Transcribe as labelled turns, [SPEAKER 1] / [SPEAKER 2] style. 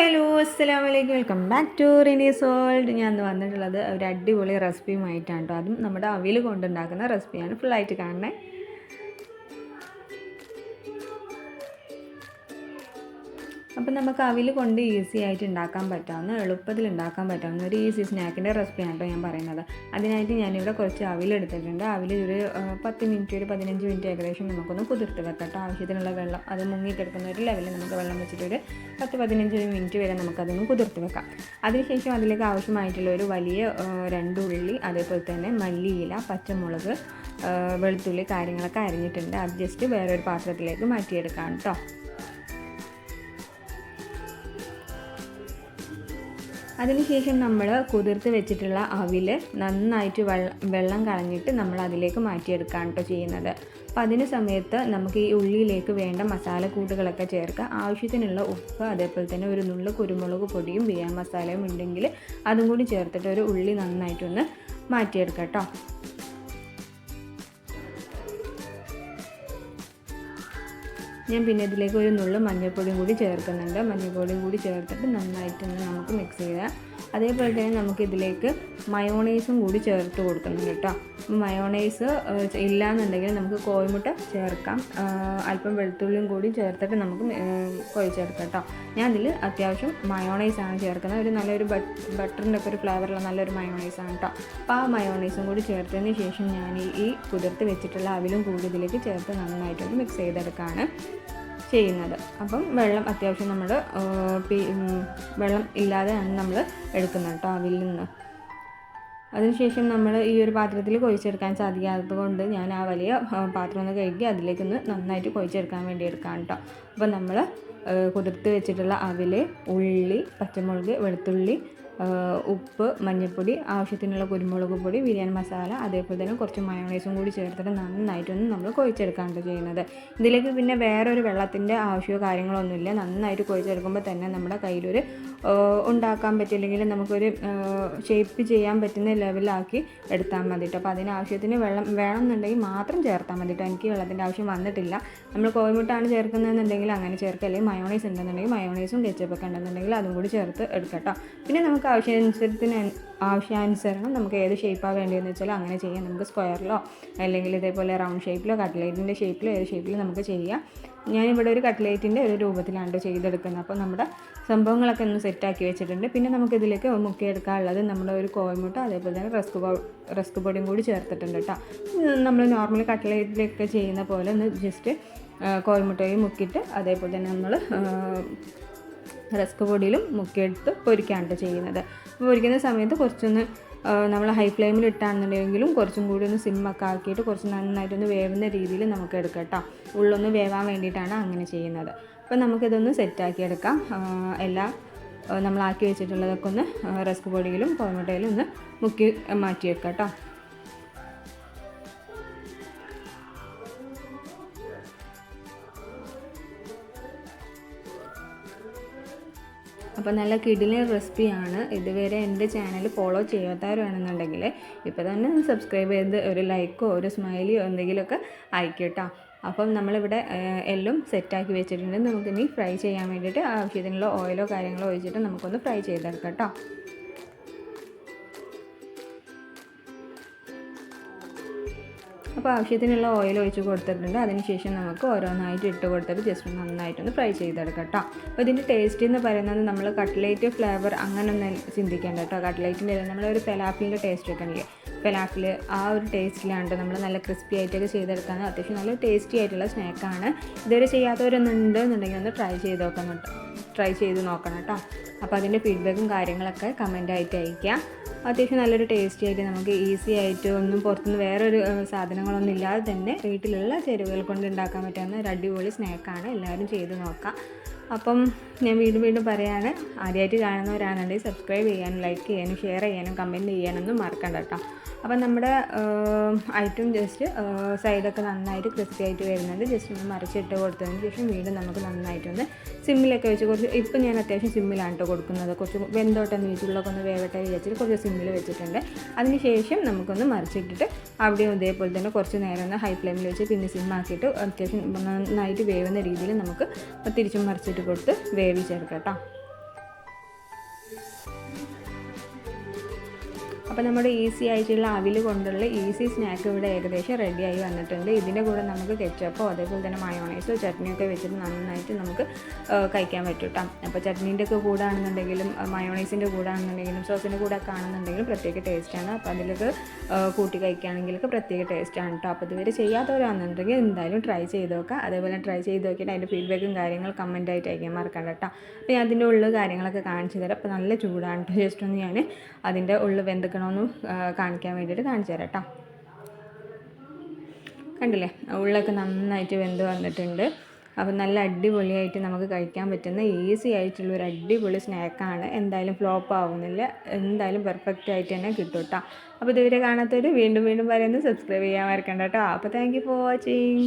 [SPEAKER 1] Hello അസ്സാം വലൈക്കും welcome back to Rinees world ഞാൻ വന്നിട്ടുള്ളത് ഒരു അടിപൊളി റെസിപ്പിയുമായിട്ടാണ് കേട്ടോ അതും നമ്മുടെ അവിൽ കൊണ്ടുണ്ടാക്കുന്ന റെസിപ്പിയാണ്. ഫുള്ളായിട്ട് കാണണേ. അപ്പം നമുക്ക് അവിൽ കൊണ്ട് ഈസി ആയിട്ട് ഉണ്ടാക്കാൻ പറ്റാവുന്ന എളുപ്പത്തിൽ ഉണ്ടാക്കാൻ പറ്റാവുന്ന ഒരു ഈസി സ്നാക്കിന്റെ റെസിപ്പിയാണ് കേട്ടോ ഞാൻ പറയുന്നത്. അതിനായിട്ട് ഞാനിവിടെ കുറച്ച് അവിൽ എടുത്തിട്ടുണ്ട്. അവിൽ ഒരു പത്ത് മിനിറ്റ് ഒരു പതിനഞ്ച് മിനിറ്റ് ഏകദേശം നമുക്കൊന്ന് കുതിർത്ത് വെക്കട്ടോ ആവശ്യത്തിനുള്ള വെള്ളം അത് മുങ്ങിക്കിടക്കുന്ന ഒരു ലെവലിൽ നമുക്ക് വെള്ളം വെച്ചിട്ട് ഒരു പത്ത് പതിനഞ്ച് മിനിറ്റ് വരെ നമുക്കതൊന്ന് കുതിർത്ത് വെക്കാം. അതിനുശേഷം അതിലേക്ക് ആവശ്യമായിട്ടുള്ള ഒരു വലിയ രണ്ടുള്ളി അതേപോലെ തന്നെ മല്ലിയില പച്ചമുളക് വെളുത്തുള്ളി കാര്യങ്ങളൊക്കെ അരിഞ്ഞിട്ടുണ്ട്. അത് ജസ്റ്റ് വേറൊരു പാത്രത്തിലേക്ക് മാറ്റിയെടുക്കാം കേട്ടോ. അതിനുശേഷം നമ്മൾ കുതിർത്ത് വെച്ചിട്ടുള്ള അവിൽ നന്നായിട്ട് വെള്ളം കളഞ്ഞിട്ട് നമ്മൾ അതിലേക്ക് മാറ്റിയെടുക്കുകയാണ് കേട്ടോ ചെയ്യുന്നത്. അപ്പോൾ അതിന് സമയത്ത് നമുക്ക് ഈ ഉള്ളിയിലേക്ക് വേണ്ട മസാലക്കൂട്ടുകളൊക്കെ ചേർക്കുക. ആവശ്യത്തിനുള്ള ഉപ്പ് അതേപോലെ തന്നെ ഒരു നുള്ളു കുരുമുളക് പൊടിയും ബിരിയാണി മസാലയും ഉണ്ടെങ്കിൽ അതും കൂടി ചേർത്തിട്ട് ഒരു ഉള്ളി നന്നായിട്ടൊന്ന് മാറ്റിയെടുക്കാം കേട്ടോ. ഞാൻ പിന്നെ ഇതിലേക്ക് ഒരു നുള്ളു മഞ്ഞൾപ്പൊടിയും കൂടി ചേർക്കുന്നുണ്ട്. മഞ്ഞൾപ്പൊടിയും കൂടി ചേർത്തിട്ട് നന്നായിട്ടൊന്ന് നമുക്ക് മിക്സ് ചെയ്യാം. അതേപോലെ തന്നെ നമുക്ക് ഇതിലേക്ക് മയോണൈസും കൂടി ചേർത്ത് കൊടുക്കണം കേട്ടോ. മയോണൈസ് ഇല്ലയെന്നുണ്ടെങ്കിൽ നമുക്ക് കോഴിമുട്ട ചേർക്കാം. അല്പം വെളുത്തുള്ളിയും കൂടി ചേർത്തിട്ട് നമുക്ക് കുഴച്ചെടുക്കാം കേട്ടോ. ഞാൻ അതിൽ അത്യാവശ്യം മയോണൈസ് ആണ് ചേർക്കുന്നത്. ഒരു നല്ലൊരു ബട്ട് ബട്ടറിന്റെ ഒക്കെ ഒരു ഫ്ലേവറുള്ള നല്ലൊരു മയോണൈസ് ആണ് കേട്ടോ. അപ്പോൾ ആ മയോണൈസും കൂടി ചേർത്തതിന് ശേഷം ഞാൻ ഈ കുതിർത്ത് വെച്ചിട്ടുള്ള അവിലും കൂടി ഇതിലേക്ക് ചേർത്ത് നന്നായിട്ടൊന്ന് മിക്സ് ചെയ്തെടുക്കുകയാണ് ചെയ്യുന്നത്. അപ്പം വെള്ളം അത്യാവശ്യം നമ്മൾ വെള്ളം ഇല്ലാതെയാണ് നമ്മൾ എടുക്കുന്നത് കേട്ടോ അവിൽ നിന്ന്. അതിനുശേഷം നമ്മൾ ഈ ഒരു പാത്രത്തിൽ കൊഴിച്ചെടുക്കാൻ സാധിക്കാത്തത് കൊണ്ട് ഞാൻ ആ വലിയ പാത്രം ഒന്ന് കഴുകി അതിലേക്കൊന്ന് നന്നായിട്ട് കൊഴിച്ചെടുക്കാൻ വേണ്ടി എടുക്കാം കേട്ടോ. അപ്പോൾ നമ്മൾ കുതിർത്ത് വെച്ചിട്ടുള്ള അവിൽ ഉള്ളി പച്ചമുളക് വെളുത്തുള്ളി ഉപ്പ് മഞ്ഞൾപ്പൊടി ആവശ്യത്തിനുള്ള കുരുമുളക് പൊടി ബിരിയാണി മസാല അതേപോലെ തന്നെ കുറച്ച് മയോണൈസും കൂടി ചേർത്തിട്ട് നന്നായിട്ടൊന്ന് നമ്മൾ കുഴിച്ചെടുക്കാണ്ട് ചെയ്യുന്നത്. ഇതിലേക്ക് പിന്നെ വേറൊരു വെള്ളത്തിന്റെ ആവശ്യമോ കാര്യങ്ങളൊന്നുമില്ല നന്നായിട്ട് കുഴിച്ചെടുക്കുമ്പോൾ തന്നെ നമ്മുടെ കയ്യിലൊരു ഉണ്ടാക്കാൻ പറ്റില്ലെങ്കിൽ നമുക്കൊരു ഷേപ്പ് ചെയ്യാൻ പറ്റുന്ന ലെവലാക്കി എടുത്താൽ മതി കേട്ടോ അപ്പോൾ അതിനാവശ്യത്തിന് വെള്ളം വെള്ളം വേണമെന്നുണ്ടെങ്കിൽ മാത്രം ചേർത്താൽ മതി കേട്ടോ എനിക്ക് വെള്ളത്തിന്റെ ആവശ്യം വന്നിട്ടില്ല. നമ്മൾ കോഴിമുട്ടാണ് ചേർക്കുന്നതെന്നുണ്ടെങ്കിൽ അങ്ങനെ ചേർക്കുക. അല്ലെങ്കിൽ മയോണൈസ് ഉണ്ടെന്നുണ്ടെങ്കിൽ മയോണൈസും കെച്ചപ്പൊക്കെ ഉണ്ടെന്നുണ്ടെങ്കിൽ അതും കൂടി ചേർത്ത് എടുക്കാം കേട്ടോ പിന്നെ നമുക്ക് ആവശ്യാനുസരത്തിന് ആവശ്യാനുസരണം നമുക്ക് ഏത് ഷേപ്പാണ് വേണ്ടതെന്ന് വെച്ചാൽ അങ്ങനെ ചെയ്യാം. നമുക്ക് സ്ക്വയറിലോ അല്ലെങ്കിൽ ഇതേപോലെ റൗണ്ട് ഷേപ്പിലോ കട്ട്ലേറ്റിന്റെ ഷേപ്പിലോ ഏത് ഷേപ്പിലോ നമുക്ക് ചെയ്യാം. ഞാനിവിടെ ഒരു കട്ട്ലേറ്റിന്റെ ഒരു രൂപത്തിലാണ് ചെയ്തെടുക്കുന്നത്. അപ്പോൾ നമ്മുടെ സംഭവങ്ങളൊക്കെ ഒന്ന് സെറ്റാക്കി വെച്ചിട്ടുണ്ട്. പിന്നെ നമുക്കിതിലേക്ക് മുക്കിയെടുക്കാനുള്ളത് നമ്മുടെ ഒരു കോഴിമുട്ട അതേപോലെ തന്നെ റസ്ക് റസ്ക് പൊടിയും കൂടി ചേർത്തിട്ടുണ്ട് കേട്ടോ നമ്മൾ നോർമൽ കട്ട്ലേറ്റിലൊക്കെ ചെയ്യുന്ന പോലെ ഒന്ന് ജസ്റ്റ് കോയമുട്ടയും മുക്കിയിട്ട് അതേപോലെ തന്നെ നമ്മൾ റസ്ക് പൊടിയിലും മുക്കിയെടുത്ത് പൊരിക്കാണ് ചെയ്യുന്നത്. അപ്പോൾ പൊരിക്കുന്ന സമയത്ത് കുറച്ചൊന്ന് നമ്മൾ ഹൈ ഫ്ലെയിമിൽ ഇട്ടാണെന്നുണ്ടെങ്കിലും കുറച്ചും കൂടി ഒന്ന് സിമ്മൊക്കെ ആക്കിയിട്ട് കുറച്ച് നന്നായിട്ടൊന്ന് വേവുന്ന രീതിയിൽ നമുക്ക് എടുക്കാം ഉള്ളൊന്ന് വേവാൻ വേണ്ടിയിട്ടാണ് അങ്ങനെ ചെയ്യുന്നത്. അപ്പോൾ നമുക്കിതൊന്ന് സെറ്റാക്കി എടുക്കാം. ആ, എല്ലാം നമ്മളാക്കി വെച്ചിട്ടുള്ളതൊക്കെ ഒന്ന് റസ്ക് പൊടിയിലും കോഴിമുട്ടയിലും ഒന്ന് മുക്കി മാറ്റിയെടുക്കാം കേട്ടോ അപ്പോൾ നല്ല കിടിലൻ റെസിപ്പിയാണ്. ഇതുവരെ എന്റെ ചാനൽ ഫോളോ ചെയ്യാത്തവരാണെന്നുണ്ടെങ്കിൽ ഇപ്പോൾ തന്നെ സബ്സ്ക്രൈബ് ചെയ്ത് ഒരു ലൈക്കോ ഒരു സ്മൈലിയോ എന്തെങ്കിലുമൊക്കെ അയക്കട്ടോ അപ്പം നമ്മളിവിടെ എല്ലാം സെറ്റാക്കി വെച്ചിട്ടുണ്ട്. നമുക്കിനി ഫ്രൈ ചെയ്യാൻ വേണ്ടിയിട്ട് ആവശ്യത്തിനുള്ള ഓയിലോ കാര്യങ്ങളോ ഒഴിച്ചിട്ട് നമുക്കൊന്ന് ഫ്രൈ ചെയ്തെടുക്കാം കേട്ടോ. അപ്പോൾ ആവശ്യത്തിനുള്ള ഓയിൽ ഒഴിച്ച് കൊടുത്തിട്ടുണ്ട്. അതിനുശേഷം നമുക്ക് ഓരോന്നായിട്ട് ഇട്ട് കൊടുത്തിട്ട് ജസ്റ്റ് നന്നായിട്ടൊന്ന് ഫ്രൈ ചെയ്തെടുക്കാം കേട്ടോ അപ്പോൾ ഇതിന്റെ ടേസ്റ്റ് എന്ന് പറയുന്നത് നമ്മൾ കട്ട്ലേറ്റ് ഫ്ലേവർ അങ്ങനെയൊന്നും ചിന്തിക്കേണ്ട കേട്ടോ കട്ട്ലേറ്റിന്റെ നമ്മളൊരു ഫെലാഫിലിന്റെ ടേസ്റ്റ് ഒക്കെ ഉണ്ടല്ലേ ഫെലാഫിൽ ആ ഒരു ടേസ്റ്റിലാണ്ട് നമ്മൾ നല്ല ക്രിസ്പി ആയിട്ടൊക്കെ ചെയ്തെടുക്കാൻ അത്യാവശ്യം നല്ല ടേസ്റ്റി ആയിട്ടുള്ള സ്നാക്കാണ് ഇതുവരെ ചെയ്യാത്തവരൊന്നും ഉണ്ടെന്നുണ്ടെങ്കിൽ ഒന്ന് ട്രൈ ചെയ്ത് നോക്കണം ട്രൈ ചെയ്ത് നോക്കണം കേട്ടോ അപ്പോൾ അതിന്റെ ഫീഡ്ബാക്കും കാര്യങ്ങളൊക്കെ കമന്റായിട്ട് അയയ്ക്കാം. അത്യാവശ്യം നല്ലൊരു ടേസ്റ്റി ആയിട്ട് നമുക്ക് ഈസി ആയിട്ട് ഒന്നും പുറത്തുനിന്ന് വേറൊരു സാധനങ്ങളൊന്നും ഇല്ലാതെ തന്നെ വീട്ടിലുള്ള ചേരുവകൾ കൊണ്ട് ഉണ്ടാക്കാൻ പറ്റുന്ന ഒരു അടിപൊളി സ്നാക്കാണ് എല്ലാവരും ചെയ്ത് നോക്കാം. അപ്പം ഞാൻ വീണ്ടും വീണ്ടും പറയാണ് ആദ്യമായിട്ട് കാണുന്നവരാണെങ്കിൽ സബ്സ്ക്രൈബ് ചെയ്യാനും ലൈക്ക് ചെയ്യാനും ഷെയർ ചെയ്യാനും കമന്റ് ചെയ്യാനൊന്നും മറക്കണ്ട കേട്ടോ. അപ്പം നമ്മുടെ ഐറ്റം ജസ്റ്റ് സൈഡൊക്കെ നന്നായിട്ട് ക്രിസ്പി ആയിട്ട് വരുന്നുണ്ട്. ജസ്റ്റ് ഒന്ന് മറിച്ചിട്ട് കൊടുത്തതിന് ശേഷം വീണ്ടും നമുക്ക് നന്നായിട്ടൊന്ന് സിമ്മിലൊക്കെ വെച്ച് കുറച്ച് ഇപ്പം ഞാൻ അത്യാവശ്യം സിമ്മിലാണ് കേട്ടോ കൊടുക്കുന്നത്. കുറച്ച് വെന്തോട്ടെന്ന് വെച്ചിട്ടുള്ളതൊക്കെ ഒന്ന് വേവട്ടെ വിചാരിച്ചിട്ട് കുറച്ച് സിമ്മിൽ വെച്ചിട്ടുണ്ട്. അതിന് ശേഷം നമുക്കൊന്ന് മറിച്ചിട്ടിട്ട് അവിടെയും ഇതേപോലെ തന്നെ കുറച്ച് നേരം ഒന്ന് ഹൈ ഫ്ലെയിമിൽ വെച്ച് പിന്നെ സിമ്മാക്കിയിട്ട് അത്യാവശ്യം നന്നായിട്ട് വേവുന്ന രീതിയിൽ നമുക്ക് തിരിച്ചും മറിച്ചിട്ട് ഇട്ട് കൊടുത്ത് വേവിച്ചെടുക്കാം കേട്ടോ. അപ്പോൾ നമ്മുടെ ഈസി ആയിട്ടുള്ള അവിൽ കൊണ്ടുള്ള ഈസി സ്നാക്ക് ഇവിടെ ഏകദേശം റെഡിയായി വന്നിട്ടുണ്ട്. ഇതിന്റെ കൂടെ നമുക്ക് കെച്ചപ്പോ അതേപോലെ തന്നെ മയോണൈസോ ചട്നിയൊക്കെ വെച്ചിട്ട് നന്നായിട്ട് നമുക്ക് കഴിക്കാൻ പറ്റും കേട്ടോ. അപ്പോൾ ചട്നീന്റെ ഒക്കെ കൂടെ ആണെന്നുണ്ടെങ്കിലും മയോണൈസിന്റെ കൂടെ ആണെന്നുണ്ടെങ്കിലും സോസിന്റെ കൂടെ ഒക്കെ ആണെന്നുണ്ടെങ്കിലും പ്രത്യേക ടേസ്റ്റാണ് അപ്പോൾ അതിലൊക്കെ കൂട്ടി കഴിക്കുകയാണെങ്കിലൊക്കെ പ്രത്യേക ടേസ്റ്റാണ് കേട്ടോ. അപ്പോൾ ഇതുവരെ ചെയ്യാത്തവരാണെന്നുണ്ടെങ്കിൽ എന്തായാലും ട്രൈ ചെയ്ത് നോക്കുക. അതേപോലെ ട്രൈ ചെയ്ത് നോക്കിയിട്ട് അതിന്റെ ഫീഡ്ബാക്കും കാര്യങ്ങൾ കമന്റ് ആയിട്ട് അയക്കാൻ മറക്കണ്ട കേട്ടോ. അപ്പോൾ ഞാൻ അതിന്റെ ഉള്ളിൽ കാര്യങ്ങളൊക്കെ കാണിച്ചു തരാം. അപ്പോൾ നല്ല ചൂടാണ് കേട്ടോ. ജസ്റ്റ് ഒന്ന് ഞാൻ അതിന്റെ ഉള്ളിൽ വെന്തിക്കണമെന്ന് കാണിക്കാൻ വേണ്ടിയിട്ട് കാണിച്ചു തരാം കേട്ടോ കണ്ടില്ലേ? ഉള്ളൊക്കെ നന്നായിട്ട് വെന്ത് വന്നിട്ടുണ്ട്. അപ്പോൾ നല്ല അടിപൊളിയായിട്ട് നമുക്ക് കഴിക്കാൻ പറ്റുന്ന ഈസി ആയിട്ടുള്ള ഒരു അടിപൊളി സ്നാക്കാണ്. എന്തായാലും ഫ്ലോപ്പ് ആവുന്നില്ല. എന്തായാലും പെർഫെക്റ്റ് ആയിട്ട് തന്നെ കിട്ടും കേട്ടോ അപ്പോൾ ഇതുവരെ കാണാത്തവർ വീണ്ടും വീണ്ടും പറയുന്നത് സബ്സ്ക്രൈബ് ചെയ്യാൻ മറക്കണ്ട കേട്ടോ അപ്പോൾ താങ്ക് യു ഫോർ വാച്ചിങ്